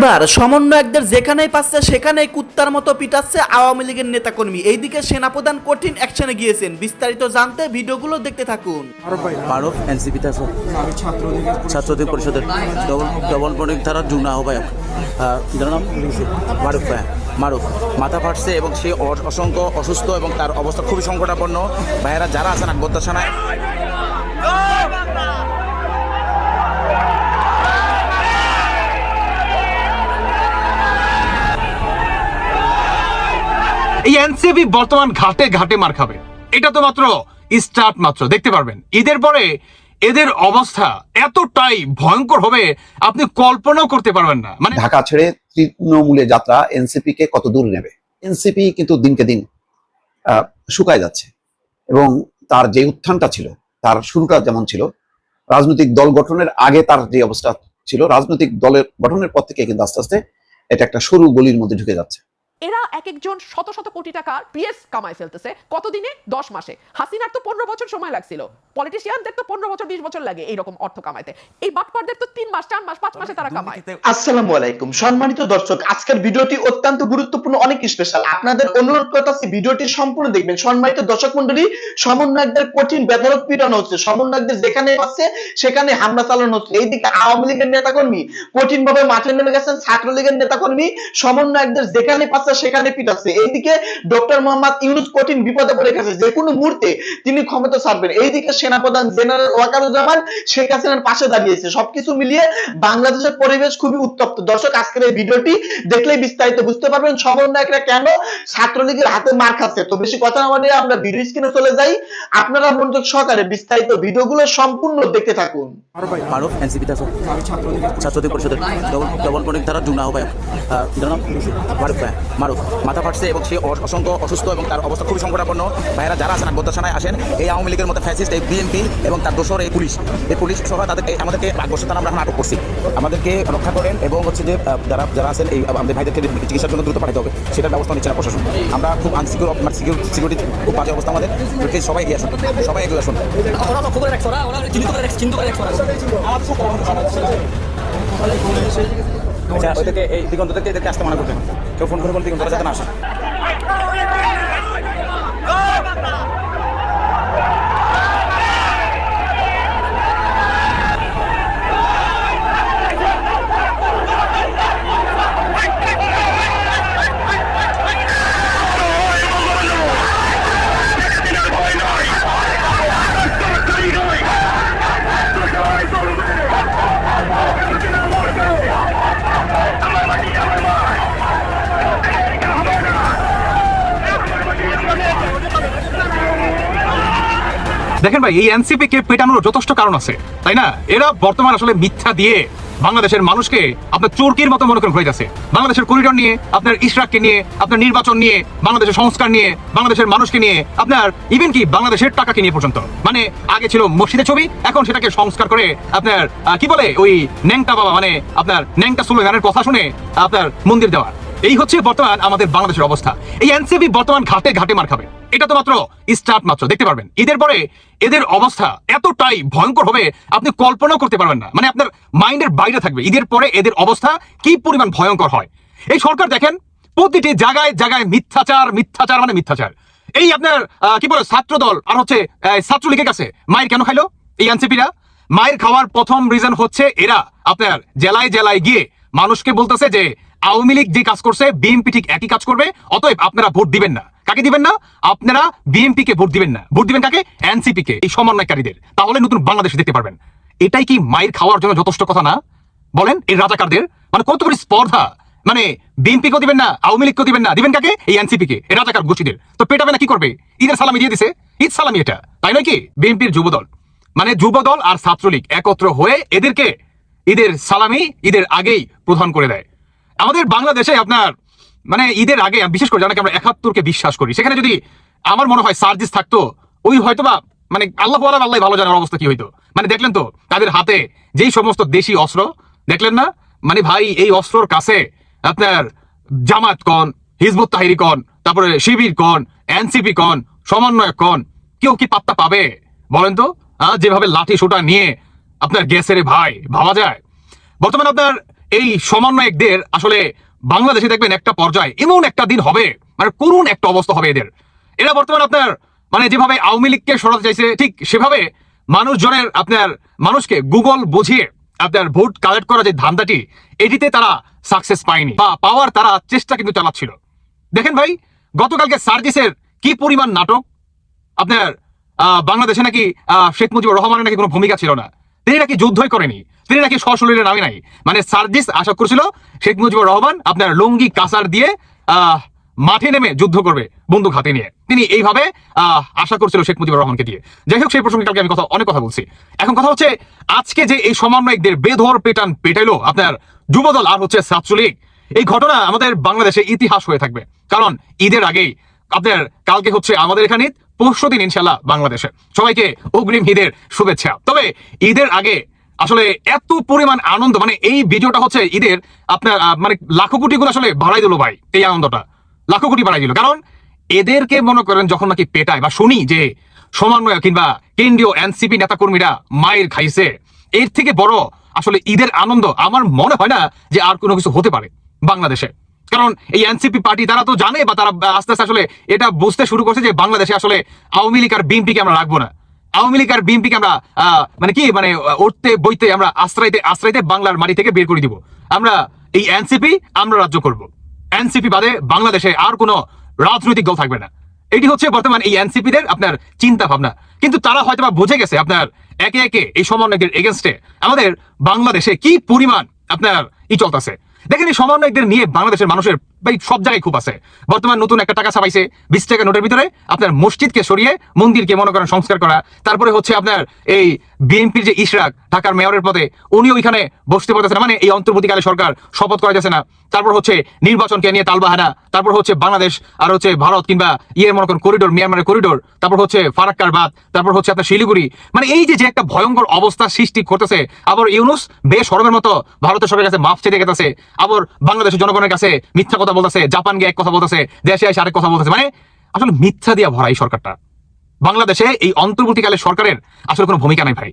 এবার সমন্বয়কদের যেখানেই পাচ্ছে, সেখানেই কুত্তার মতো পিটাচ্ছে আওয়ামী লীগের নেতাকর্মী। এইদিকে সেনাপ্রধান কঠিন অ্যাকশনে গিয়েছেন। বিস্তারিত জানতে ভিডিওগুলো দেখতে থাকুন। মারুফ এনসিপিতে আছে? ছাত্রদের পরিষদের ডবল ডবল পয়েন্ট তারা যুগ্ম আহ্বায়ক। নাম? মারুফ হ্যাঁ মারুফ। মাথা ফাটছে এবং সে অসংখ্য অসুস্থ এবং তার অবস্থা খুবই সংকটাপন্ন। ভাইয়েরা যারা আছেন, আকবর থানায় এই এনসিপি বর্তমান ঘাটে ঘাটে মার খাবে। এটা তো মাত্র স্টার্ট মাত্র, দেখতে পারবেন। ঈদের পরে এদের অবস্থা এতটাই ভয়ঙ্কর হবে, আপনি কল্পনাও করতে পারবেন না। মানে ঢাকা ছেড়ে তৃণমূলে যাত্রা এনসিপি কে কত দূর নেবে? এনসিপি কিন্তু দিনকে দিন শুকায় যাচ্ছে। এবং তার যে উত্থানটা ছিল, তার শুরুটা যেমন ছিল, রাজনৈতিক দল গঠনের আগে তার যে অবস্থা ছিল, রাজনৈতিক দলের গঠনের পর থেকে কিন্তু আস্তে আস্তে এটা একটা সরু গলির মধ্যে ঢুকে যাচ্ছে। এরা এক একজন শত শত কোটি টাকা পিএস কামায় ফেলতেছে। কতদিনে? দশ মাসে। হাসিনার তো পনেরো বছর সময় লাগছিল। পলিটিশিয়ানদের তো পনেরো বছর, বিশ বছর লাগে এইরকম অর্থ কামাইতে। এই বাটপারদের তো তিন মাস, চার মাস, পাঁচ মাসে তারা কামায়। আসসালামু আলাইকুম। সম্মানিত দর্শক, আজকের ভিডিওটি অত্যন্ত গুরুত্বপূর্ণ, অনেক স্পেশাল আপনাদের অনুরোধ করতেছি ভিডিওটি সম্পূর্ণ দেখবেন। সম্মানিত দর্শক মন্ডলী সমন্বয়কদের কঠিন বেদরক পীড়ন হচ্ছে। সমন্বয়কদের যেখানে আছে সেখানে হামলা চালানো হচ্ছে। এইদিকে আওয়ামী লীগের নেতাকর্মী কঠিন ভাবে মাঠে নেমে গেছেন। ছাত্রলীগের নেতাকর্মী, সমন্বয়কদের যেখানে পাচ্ছে সেখানে পিটাচ্ছে এইদিকে ডক্টর মোহাম্মদ ইউনুস কঠিন বিপদে পড়ে গেছে। যে কোনো মুহূর্তে তিনি ক্ষমতা ছাড়বেন। এইদিকে সেনাপ্রধান জেনারেল ওয়াকারুজ্জামান শেখ হাসিনার পাশে দাঁড়িয়েছে। সবকিছু মিলিয়ে বাংলাদেশের পরিবেশ খুবই উত্তপ্ত। দর্শক আজকের এই ভিডিওটি দেখলেই বিস্তারিত বুঝতে পারবেন সমন্বয়করা কেন ছাত্রলীগের হাতে মার খাচ্ছে। তো বেশি কথা না বলে আমরা ভিডিও স্ক্রিনে চলে যাই। আপনারা মনোযোগ সহকারে বিস্তারিত ভিডিওগুলো সম্পূর্ণ দেখতে থাকুন। মারুফ এনসিপিতে আছে? ছাত্রদের পরিষদের ডবল ডবল পয়েন্ট তারা যুগ্ম আহ্বায়ক আহ, কি তার নাম মারুফ হ্যাঁ মারুফ। মাথা ফাটছে এবং সে অসংখ্য অসুস্থ এবং তার অবস্থা খুবই সংকটাপন্ন। ভাইয়েরা যারা আছেন আকবর থানায় আসেন এই আওয়ামী লীগের মতো ফ্যাসিস্ট এই বিএনপি এবং তার দোসর এই পুলিশ। এই পুলিশ সহ তাদেরকে আমাদেরকে আকবর থানা আমরা এখন আটক করছি। আমাদেরকে রক্ষা করেন এবং হচ্ছে যে যারা যারা আছেন এই আমাদের ভাইদেরকে চিকিৎসার জন্য দ্রুত পাঠাতে হবে সেটার ব্যবস্থা নিচ্ছে না প্রশাসন। আমরা খুব আনসিকিউর মানে সিকিউরিটি খুব বাজে অবস্থা আমাদের। সবাই এগিয়ে আসুন। সবাই এগিয়ে আসুন। আচ্ছা ওইদেরকে এই দিগন্তদেরকে এদেরকে আসতে মানা করবেন। কেউ ফোন করে বলতে দিগন্তরা যাতে না আসে। দেখেন ভাই, এই এনসিপি কে পেটানোর যথেষ্ট কারণ আছে, তাই না? এরা বর্তমান আসলে মিথ্যা দিয়ে বাংলাদেশের মানুষকে আপনার চোরকির মতো মনে করে ঘুরে বাংলাদেশের করিডোর নিয়ে, আপনার ইশরাককে নিয়ে, আপনার নির্বাচন নিয়ে, বাংলাদেশের সংস্কার নিয়ে, বাংলাদেশের মানুষকে নিয়ে, আপনার ইভেন কি বাংলাদেশের টাকাকে নিয়ে পর্যন্ত। মানে আগে ছিল মসজিদের ছবি, এখন সেটাকে সংস্কার করে আপনার কি বলে ওই ন্যাংটা বাবা মানে আপনার ন্যাংটা সুলেমানের কথা শুনে আপনার মন্দির দেওয়ার। এই হচ্ছে বর্তমান আমাদের বাংলাদেশের অবস্থা। এই এনসিপি বর্তমান ঘাটে ঘাটে মার খাবে। এটা তো মাত্র স্টার্ট মাত্র, দেখতে পারবেন। ঈদের পরে এদের অবস্থা এতটাই ভয়ঙ্কর হবে, আপনি কল্পনাও করতে পারবেন না। মানে আপনার মাইন্ডের বাইরে থাকবে। ঈদের পরে এদের অবস্থা কি পরিমাণ ভয়ঙ্কর হয়। এই সরকার দেখেন, প্রতিটি জায়গায় জায়গায় মিথ্যাচার মিথ্যাচার মানে মিথ্যাচার। এই আপনার কি বলে ছাত্র দল আর হচ্ছে ছাত্রলীগের কাছে মায়ের কেন খাইলো? এই এনসিপিরা? মায়ের খাওয়ার প্রথম রিজন হচ্ছে এরা, আপনার জেলায় জেলায় গিয়ে মানুষকে বলতেছে যে আওয়ামী লীগ যে কাজ করছে, বিএনপি ঠিক একই কাজ করবে, অতএব আপনারা ভোট দিবেন না। কাকে দিবেন না? আপনারা বিএনপি কে ভোট দিবেন না। ভোট দিবেন কাকে? এনসিপি কে এই সমন্বয়কারীদের। তাহলে নতুন বাংলাদেশ দেখতে পারবেন। এটাই কি মায়ের খাওয়ার জন্য যথেষ্ট কথা না? বলেন, এই রাজাকারদের। মানে কত বড় স্পর্ধা। মানে বিএনপি কেও দিবেন না, আওয়ামী লীগ কেও দিবেন না। দিবেন কাকে? এই এনসিপি কে এই রাজাকার গোষ্ঠীদের। তো পেটাবে না, কি করবে? ঈদের সালামি দিয়ে দিছে। ঈদ সালামি এটা। তাই নয় কি? বিএনপির যুবদল। মানে যুবদল আর ছাত্রলীগ একত্র হয়ে এদেরকে ঈদের সালামি ঈদের আগেই প্রধান করে দেয়। আমাদের বাংলাদেশে আপনার মানে ঈদের আগে, বিশেষ করে জানাকে আমরা একাত্তরকে বিশ্বাস করি, সেখানে যদি আমার মনে হয় সার্জিস থাকতো, ওই হয়তো বা মানে আল্লাহ আল্লাহ আল্লাহ ভালো জানার অবস্থা কি হইতো। মানে দেখলেন তো, তাদের হাতে যেই সমস্ত দেশি অস্ত্র, দেখলেন না? মানে ভাই, এই অস্ত্রর কাছে আপনার জামাত কন, হিজবুত তাহিরি কন, তারপরে শিবির কন, এনসিপি কন, সমন্বয়ক কন, কেউ কি পাত্তা পাবে? বলেন তো যেভাবে লাঠি সোটা নিয়ে আপনার গ্যাসের ভাই, ভাবা যায়? বর্তমানে আপনার এই সমন্বয়কদের আসলে বাংলাদেশে দেখবেন একটা পর্যায়ে, এমন একটা দিন হবে মানে করুণ একটা অবস্থা হবে এদের। এরা বর্তমান আপনার মানে যেভাবে আওয়ামী লীগকে সরাতে চাইছে, ঠিক সেভাবে মানুষজনের আপনার, মানুষকে গুগল বুঝিয়ে আপনার ভোট কালেক্ট করা যে ধান্দাটি, এটিতে তারা সাকসেস পায়নি বা পাওয়ার তারা চেষ্টা কিন্তু চালাচ্ছিল। দেখেন ভাই, গতকালকে সার্জিসের কি পরিমাণ নাটক? আপনার বাংলাদেশে নাকি শেখ মুজিবুর রহমানের নাকি কোনো ভূমিকা ছিল না। তিনি নাকি যুদ্ধই করেনি। তিনি নাকি সশরীরে নামে নাই। মানে সার্জিস আশা করছিল, শেখ মুজিবুর রহমান আপনার লুঙ্গি, কাসার দিয়ে মাঠে নেমে যুদ্ধ করবে বন্দুক হাতে নিয়ে। তিনি এইভাবে আশা করছিল শেখ মুজিবুর রহমানকে দিয়ে। যাই হোক, সেই প্রসঙ্গে কালকে আমি কথা, অনেক কথা বলছি। এখন কথা হচ্ছে, আজকে যে এই সমন্বয়কদের বেধর পেটান পেটাইলো আপনার যুবদল আর হচ্ছে ছাত্রলীগ, এই ঘটনা আমাদের বাংলাদেশে ইতিহাস হয়ে থাকবে। কারণ ঈদের আগেই আপনার কালকে হচ্ছে আমাদের এখানে পরশু দিন ইনশাল্লাহ বাংলাদেশে। সবাইকে অগ্রিম ঈদের শুভেচ্ছা। তবে ঈদের আগে আসলে এত পরিমাণ আনন্দ মানে এই ভিডিওটা হচ্ছে ঈদের আপনার মানে লাখো কোটি গুণ আসলে বাড়াই দিল ভাই, এই আনন্দটা। লাখো কোটি বাড়াই দিল। কারণ এদেরকে মনে করেন যখন নাকি পেটায় বা শুনি যে সমন্বয় কিংবা কেন্দ্রীয় এনসিপি নেতাকর্মীরা মায়ের খাইছে, এর থেকে বড় আসলে ঈদের আনন্দ আমার মনে হয় না যে আর কোনো কিছু হতে পারে বাংলাদেশে। কারণ এই এনসিপি পার্টি তারা তো জানে বা তারা আস্তে আস্তে আসলে এটা বুঝতে শুরু করছে যে বাংলাদেশে আসলে আওয়ামী লীগ আর বিএনপিকে আমরা রাখব না। আওয়ামী লীগ আর বিএনপিকে আমরা মানে কি মানে উঠতে, বইতে আমরা আশ্রয়তে আশ্রয়তে বাংলার মাটি থেকে বের করে দিব। আমরা এই এনসিপি, আমরা রাজ্য করব। এনসিপি বাদে বাংলাদেশে আর কোনো রাজনৈতিক দল থাকবে না। এটি হচ্ছে বর্তমান এই এনসিপিদের আপনার চিন্তা ভাবনা। কিন্তু তারা হয়তো বা বুঝে গেছে আপনার একে একে এই সমন্বয়কের এগেনস্টে আমাদের বাংলাদেশে কি পরিমাণ আপনার ই চলতেছে। দেখেন এই সমন্বয়কদের নিয়ে বাংলাদেশের মানুষের ভাই সব জায়গায় খুব আছে। বর্তমান নতুন একটা টাকা ছাপাইছে বিশ টাকা নোটের ভিতরে। আপনার মসজিদকে সরিয়ে মন্দিরকে মনে করেন সংস্কার করা। তারপরে হচ্ছে আপনার এই বিএনপির যে ইশরাক, ঢাকার মেয়রের পদে, উনিও ওইখানে বসতে পারতেছে না। মানে এই অন্তর্বর্তীকালে সরকার শপথ করা যাচ্ছে না। তারপর হচ্ছে নির্বাচনকে নিয়ে তালবাহানা। তারপর হচ্ছে বাংলাদেশ আর হচ্ছে ভারত কিংবা ইয়ের মনে করেন করিডোর মিয়ানমারের করিডোর তারপর হচ্ছে ফারাক্কার বাদ তারপর হচ্ছে আপনার শিলিগুড়ি। মানে এই যে একটা ভয়ঙ্কর অবস্থা সৃষ্টি করতেছে, আবার ইউনুস বেসরমের মতো ভারতের সরকারের কাছে মাফ চেয়ে গেছে আবার বাংলাদেশের জনগণের কাছে মিথ্যা কথা বলতেছে জাপান গিয়ে এক কথা বলতেছে, দেশে এসে আরেক কথা বলতেছে। মানে আসলে মিথ্যা দিয়া ভরা এই সরকারটা। বাংলাদেশে এই অন্তর্বর্তীকালে সরকারের আসলে কোনো ভূমিকা নাই ভাই।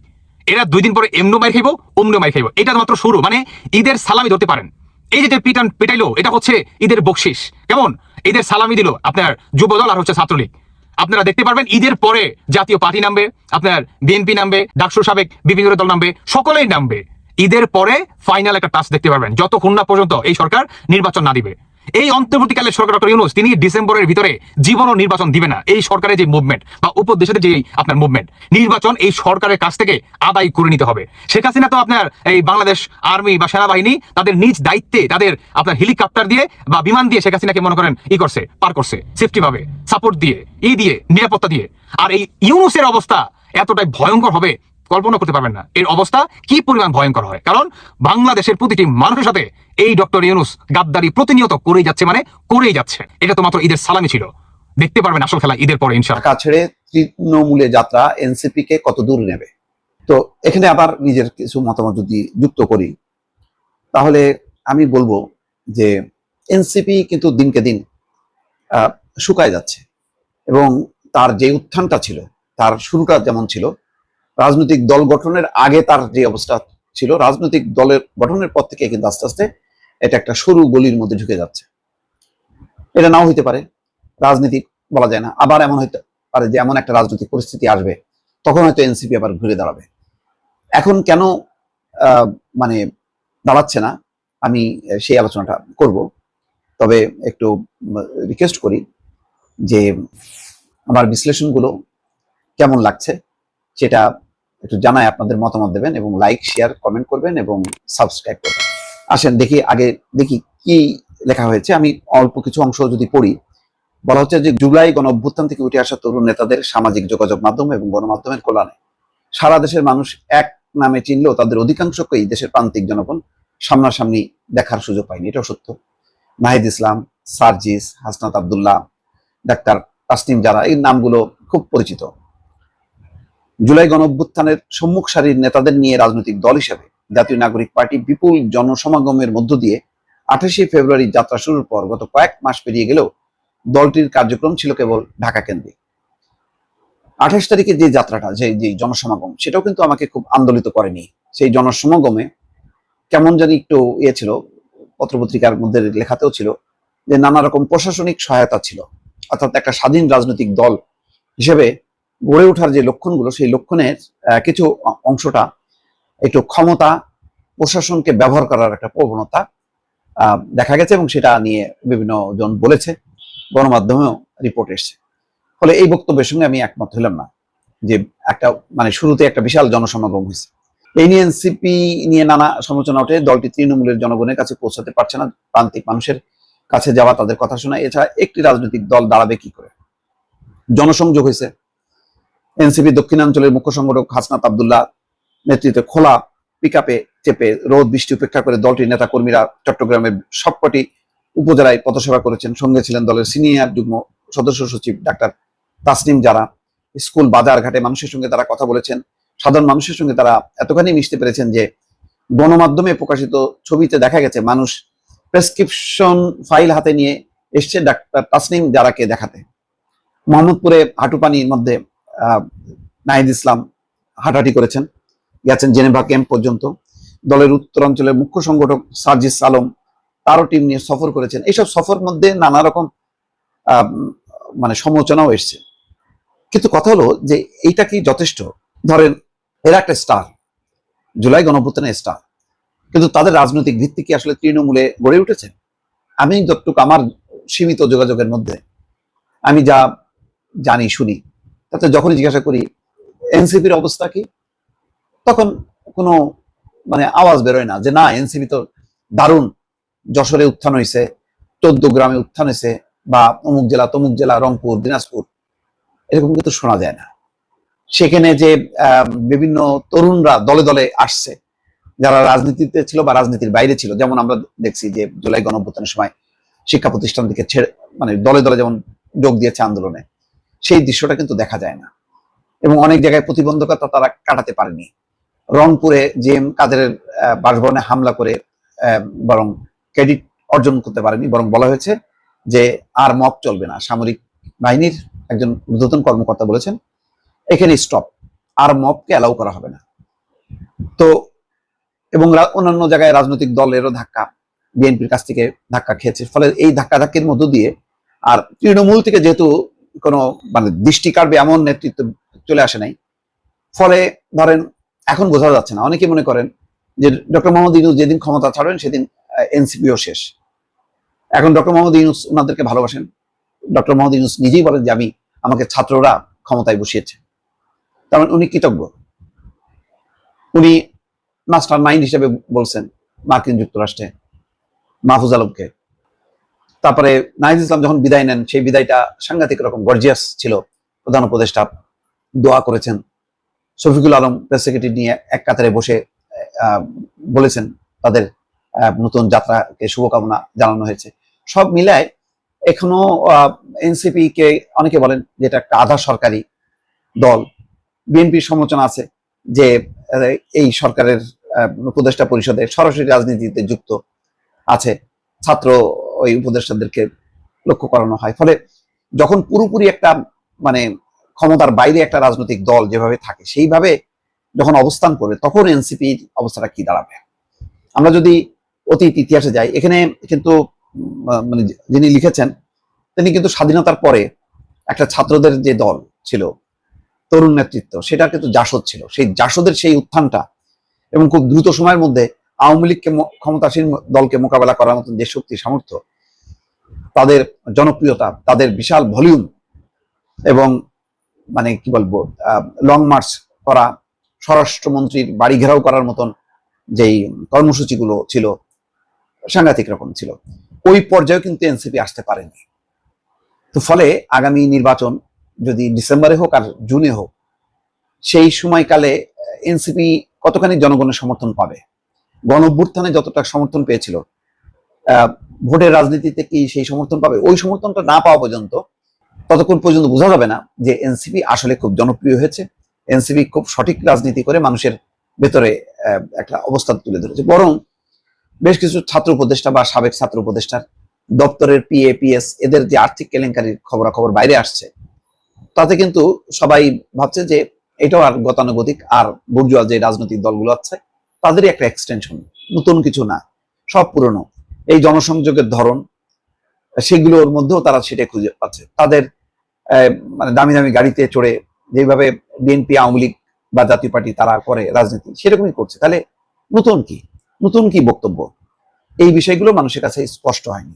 এরা দুই দিন পরে এমনো মাই খাইবো অমনো মাই খাইবো। এটা মাত্র শুরু মানে ঈদের সালামি ধরতে পারেন। এই যে পিটান পেটাইলো, এটা হচ্ছে ঈদের বকশিস। কেমন? ঈদের সালামি দিল আপনার যুবদল আর হচ্ছে ছাত্রলীগ। আপনারা দেখতে পারবেন, ঈদের পরে জাতীয় পার্টি নামবে, আপনার বিএনপি নামবে ডাকসুর সাবেক বিভিন্ন দল নামবে, সকলেই নামবে। ঈদের পরে ফাইনাল একটা টাচ দেখতে পারবেন, যতক্ষণ না পর্যন্ত এই সরকার নির্বাচন না দিবে। এই অন্তর্বর্তীকালের সরকার ডক্টর ইউনুস, তিনি ডিসেম্বরের ভিতরে জীবনও নির্বাচন দিবে না। এই সরকারের যে মুভমেন্ট বা উপদেশের যে আপনার মুভমেন্ট নির্বাচন এই সরকারের কাছ থেকে আদায় করে নিতে হবে। শেখ হাসিনা তো আপনার এই বাংলাদেশ আর্মি বা সেনাবাহিনী, তাদের নিজ দায়িত্বে তাদের আপনার হেলিকপ্টার দিয়ে বা বিমান দিয়ে শেখ হাসিনাকে মনে করেন ই করছে, পার করছে সেফটি ভাবে সাপোর্ট দিয়ে, ই দিয়ে, নিরাপত্তা দিয়ে। আর এই ইউনুসের অবস্থা এতটাই ভয়ঙ্কর হবে কল্পনা করতে পারবেন না। এর অবস্থা কি পরিমাণ ভয়ঙ্কর হয়? কারণ বাংলাদেশের প্রতিটি মানুষের সাথে এই ডক্টর ইউনুস গাদ্দারি প্রতিনিয়ত করেই যাচ্ছে মানে করেই যাচ্ছে। এটা তো মাত্র ঈদের সালামি ছিল। দেখতে পারবেন আসল খেলা ঈদের পরে ইনশাল্লাহ ঢাকা ছেড়ে তৃণমূলে যাত্রা এনসিপি কে কত দূর নেবে? তো এখানে আবার নিজের কিছু মতামত যদি যুক্ত করি, তাহলে আমি বলব যে এনসিপি কিন্তু দিনকে দিন শুকায় যাচ্ছে। এবং তার যে উত্থানটা ছিল, তার শুরুটা যেমন ছিল রাজনৈতিক দল গঠনের আগে তার যে অবস্থা ছিল, রাজনৈতিক দলের গঠনের পর থেকে কিন্তু আস্তে আস্তে এটা একটা সরু গলির মধ্যে ঢুকে যাচ্ছে। এটা নাও হইতে পারে রাজনীতি বলা যায় না। আবার এমন হইতে পারে যে এমন একটা রাজনৈতিক পরিস্থিতি আসবে, তখন হয়তো এনসিপি আবার ঘুরে দাঁড়াবে। এখন কেন মানে দাঁড়াচ্ছে না, আমি সেই আলোচনাটা করব। তবে একটু রিকোয়েস্ট করি যে আমার বিশ্লেষণগুলো কেমন লাগছে, সেটা একটু জানায় আপনাদের মতামত দেবেন এবং লাইক শেয়ার কমেন্ট করবেন এবং সাবস্ক্রাইব করবেন। আসেন, দেখি আগে দেখি কি লেখা হয়েছে। আমি অল্প কিছু অংশ যদি পড়ি, বলা হচ্ছে যে জুলাই গণ অভ্যুত্থান থেকে উঠে আসা তরুণ নেতাদের সামাজিক যোগাযোগ মাধ্যম এবং গণমাধ্যমের কল্যাণে। সারা দেশের মানুষ এক নামে চিনলেও তাদের অধিকাংশকেই দেশের প্রান্তিক জনগণ সামনাসামনি দেখার সুযোগ পায়নি। এটাও সত্য। নাহিদ ইসলাম, সার্জিস, হাসনাত আবদুল্লাহ, ডাক্তার তাসনিম যারা এই নামগুলো খুব পরিচিত। জুলাই গণ অভ্যুত্থানের সম্মুখ সারির নেতাদের নিয়ে রাজনৈতিক দল হিসেবে জাতীয় নাগরিক পার্টি বিপুল জনসমাগমের মধ্য দিয়ে আঠাশে ফেব্রুয়ারি যাত্রা শুরুর পর গত কয়েক মাস পেরিয়ে গেলেও দলটির কার্যক্রম ছিল কেবল ঢাকা কেন্দ্রিক আঠাশ তারিখে যে যাত্রাটা, যে যে জনসমাগম, সেটাও কিন্তু আমাকে খুব আন্দোলিত করেনি। সেই জনসমাগমে কেমন জানি একটু ইয়ে ছিল, পত্রপত্রিকার মধ্যে লেখাতেও ছিল যে নানা রকম প্রশাসনিক সহায়তা ছিল। অর্থাৎ একটা স্বাধীন রাজনৈতিক দল হিসেবে গড়ে ওঠার যে লক্ষণগুলো, সেই লক্ষণের কিছু অংশটা একটু ক্ষমতা প্রশাসনকে ব্যবহার করার একটা প্রবণতা দেখা গেছে এবং সেটা নিয়ে বিভিন্ন জন বলেছে। গণমাধ্যমেও রিপোর্ট এসছে। ফলে এই বক্তব্যের সঙ্গে আমি একমত হলাম না যে একটা মানে শুরুতে একটা বিশাল জনসমাগম হয়েছে। এই নিয়ে এনসিপি নিয়ে নানা সমালোচনা ওঠে। দলটি তৃণমূলের জনগণের কাছে পৌঁছাতে পারছে না। প্রান্তিক মানুষের কাছে যাওয়া তাদের কথা শোনা এছাড়া একটি রাজনৈতিক দল দাঁড়াবে কি করে? জনসংযোগ হয়েছে। এনসিপি দক্ষিণাঞ্চলের মুখ্য সংগঠক হাসনাত আবদুল্লাহ নেতৃত্বে খোলা পিকআপে চেপে রোদ বৃষ্টি উপেক্ষা করে দলটির নেতা কর্মীরা চট্টগ্রামের সবকটি উপজেলায় পথসেবা করেছেন। সঙ্গে ছিলেন দলের সিনিয়র যুগ্ম সদস্য সচিব ডাক্তার তাসনিম যারা স্কুল বাজার ঘাটে মানুষের সঙ্গে তারা কথা বলেছেন। সাধারণ মানুষের সঙ্গে তারা এতখানি মিশতে পেরেছেন যে গণমাধ্যমে প্রকাশিত ছবিতে দেখা গেছে, মানুষ প্রেসক্রিপশন ফাইল হাতে নিয়ে এসছে ডাক্তার তাসনিম যারাকে দেখাতে। মোহাম্মদপুরে হাঁটুপানির মধ্যে নাহিদ ইসলাম হাঁটাহাঁটি করেছেন। গেছেন জেনেভা ক্যাম্প পর্যন্ত। দলের উত্তরাঞ্চলের মুখ্য সংগঠক সার্জিস আলম তারও টিম নিয়ে সফর করেছেন। এইসব সফর মধ্যে নানা রকম মানে সমালোচনাও এসছে। কিন্তু কথা হলো যে এইটা কি যথেষ্ট? ধরেন, এরা একটা স্টার জুলাই গণভ্যুত্থানের স্টার কিন্তু তাদের রাজনৈতিক ভিত্তি কি আসলে তৃণমূলে গড়ে উঠেছে? আমি যতটুকু আমার সীমিত যোগাযোগের মধ্যে, আমি যা জানি, শুনি তাতে যখনই জিজ্ঞাসা করি, এনসিপির অবস্থা কি? তখন কোনো মানে আওয়াজ বেরোয় না যে না, এনসিপি তো দারুণ, যশোরে উত্থান হয়েছে চোদ্দ গ্রামে উত্থান হয়েছে বা অমুক জেলা, তমুক জেলা, রংপুর, দিনাজপুর, এরকম কিন্তু শোনা যায় না। সেখানে যে বিভিন্ন তরুণরা দলে দলে আসছে, যারা রাজনীতিতে ছিল বা রাজনীতির বাইরে ছিল, যেমন আমরা দেখছি যে জুলাই গণঅভ্যুত্থানের সময় শিক্ষা প্রতিষ্ঠান থেকে ছেড়ে মানে দলে দলে যেমন যোগ দিয়েছে আন্দোলনে সেই দৃশ্যটা কিন্তু দেখা যায় না। এবং অনেক জায়গায় প্রতিবন্ধকতা তারা কাটাতে পারেনি। রংপুরে জে এম কাদের বাসভবনে হামলা করে বরং ক্রেডিট অর্জন করতে পারেনি, বরং বলা হয়েছে যে আর মপ চলবে না। সামরিক বাহিনীর একজন ঊর্ধ্বতন কর্মকর্তা বলেছেন, এখানে স্টপ আর মপকে অ্যালাউ করা হবে না। তো, এবং অন্যান্য জায়গায় রাজনৈতিক দলেরও ধাক্কা, বিএনপির কাছ থেকে ধাক্কা খেয়েছে। ফলে এই ধাক্কা ধাক্কির মধ্য দিয়ে আর তৃণমূল থেকে যেহেতু কোনো মানে দৃষ্টি কাটবে এমন নেতৃত্ব চলে আসে নাই। ফলে ধরেন এখন বোঝা যাচ্ছে না। অনেকে মনে করেন যে ডক্টর মোহাম্মদ ইউনুস যেদিন ক্ষমতা ছাড়বেন, সেদিন এনসিপিও শেষ। এখন ডক্টর মোহাম্মদ ইউনুস ওনাদেরকে ভালোবাসেন। ডক্টর মোহাম্মদ ইউনুস নিজেই বলেন যে, আমি, আমাকে ছাত্ররা ক্ষমতায় বসিয়েছে। তার মানে উনি কৃতজ্ঞ। উনি মাস্টার মাইন্ড হিসেবে বলছেন মার্কিন যুক্তরাষ্ট্রে, মাহফুজ আলমকে। তারপরে নাহিদ ইসলাম যখন বিদায় নেন, সেই বিদায়টা সাংঘাতিক রকম গর্জিয়াস ছিল। প্রধান উপদেষ্টা দোয়া করেছেন। শফিকুল আলম প্রেস সেক্রেটারি নিয়ে এক কাতারে বসে বলেছেন তাদের নতুন যাত্রাকে শুভকামনা জানানো হয়েছে। সব মিলায় এখনও এনসিপি কে অনেকে বলেন যে এটা একটা আধা সরকারি দল। বিএনপির সমালোচনা আছে যে এই সরকারের উপদেষ্টা পরিষদে সরাসরি রাজনীতিতে যুক্ত আছে। ছাত্র ওই উপদেষ্টাদেরকে লক্ষ্য করানো হয়। ফলে যখন পুরোপুরি একটা মানে ক্ষমতার বাইরে একটা রাজনৈতিক দল যেভাবে থাকে, সেইভাবে যখন অবস্থান করবে, তখন এনসিপির অবস্থাটা কি দাঁড়াবে? আমরা যদি অতীত ইতিহাসে যাই, এখানে কিন্তু মানে যিনি লিখেছেন, তিনি কিন্তু স্বাধীনতার পরে একটা ছাত্রদের যে দল ছিল, তরুণ নেতৃত্ব সেটা কিন্তু জাসদ ছিল। সেই জাসদের সেই উত্থানটা, এবং খুব দ্রুত সময়ের মধ্যে আওয়ামী লীগকে ক্ষমতাসীন দলকে মোকাবেলা করার মতন যে শক্তি, সামর্থ্য, তাদের জনপ্রিয়তা, তাদের বিশাল ভলিউম এবং মানে কি বলব লং মার্চ করা, স্বরাষ্ট্রমন্ত্রীর বাড়ি ঘেরাও করার মতন যেই কর্মসূচিগুলো ছিল, সাংঘাতিক রকম ছিল, ওই পর্যায়ে কিন্তু এনসিপি আসতে পারেনি। তো ফলে আগামী নির্বাচন যদি ডিসেম্বরে হোক আর জুনে হোক, সেই সময়কালে এনসিপি কতখানি জনগণের সমর্থন পাবে? গণ অভ্যুত্থানে যতটা সমর্থন পেয়েছিল ভোটের রাজনীতিতে কি সেই সমর্থন পাবে? ওই সমর্থনটা না পাওয়া পর্যন্ত, ততক্ষণ পর্যন্ত বোঝা যাবে না যে এনসিপি আসলে খুব জনপ্রিয় হয়েছে। এনসিপি খুব সঠিক রাজনীতি করে মানুষের ভেতরে একটা অবস্থান তুলে ধরেছে। বরং বেশ কিছু ছাত্র উপদেষ্টা বা সাবেক ছাত্র উপদেষ্টার দপ্তরের পিএ, পিএস, এদের যে আর্থিক কেলেঙ্কারির খবরাখবর বাইরে আসছে, তাতে কিন্তু সবাই ভাবছে যে এটাও আর গতানুগতিক, আর বুর্জুয়াল যে রাজনৈতিক দলগুলো আছে তাদেরই একটা এক্সটেনশন নতুন কিছু না, সব পুরনো। এই জনসংযোগের ধরন সেগুলোর মধ্যেও তারা সেটা খুঁজে পাচ্ছে। তাদের মানে দামি দামি গাড়িতে চড়ে যেভাবে বিএনপি আওয়ামী লীগ বা জাতীয় পার্টি তারা করে রাজনীতি, সেরকমই করছে। তাহলে নতুন কি? নতুন কি বক্তব্য? এই বিষয়গুলো মানুষের কাছে স্পষ্ট হয়নি।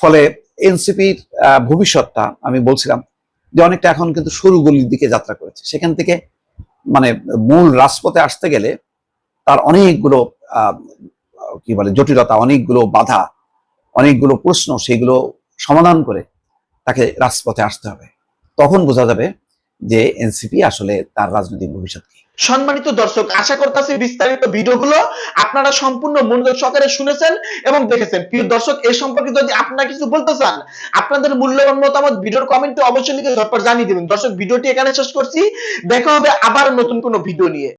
ফলে এনসিপির ভবিষ্যৎটা, আমি বলছিলাম যে অনেকটা এখন কিন্তু সরু গলির দিকে যাত্রা করেছে। সেখান থেকে মানে মূল রাজপথে আসতে গেলে তার অনেকগুলো কি বলে, জটিলতা, অনেকগুলো বাধা, অনেকগুলো প্রশ্ন সেগুলো সমাধান করে তাকে রাজপথে আসতে হবে। তখন বোঝা যাবে যে এনসিপি আসলে তার রাজনৈতিক ভবিষ্যৎ কি। সম্মানিত দর্শক, আশা করতেছি বিস্তারিত ভিডিওগুলো আপনারা সম্পূর্ণ মনোযোগ সহকারে শুনেছেন এবং দেখেছেন। প্রিয় দর্শক এই সম্পর্কে যদি আপনারা কিছু বলতে চান, আপনাদের মূল্যবান মতামত ভিডিওর কমেন্টে অবশ্যই লিখে ঝটপট জানিয়ে দিবেন। দর্শক, ভিডিওটি এখানে শেষ করছি। দেখা হবে আবার নতুন কোনো ভিডিও নিয়ে।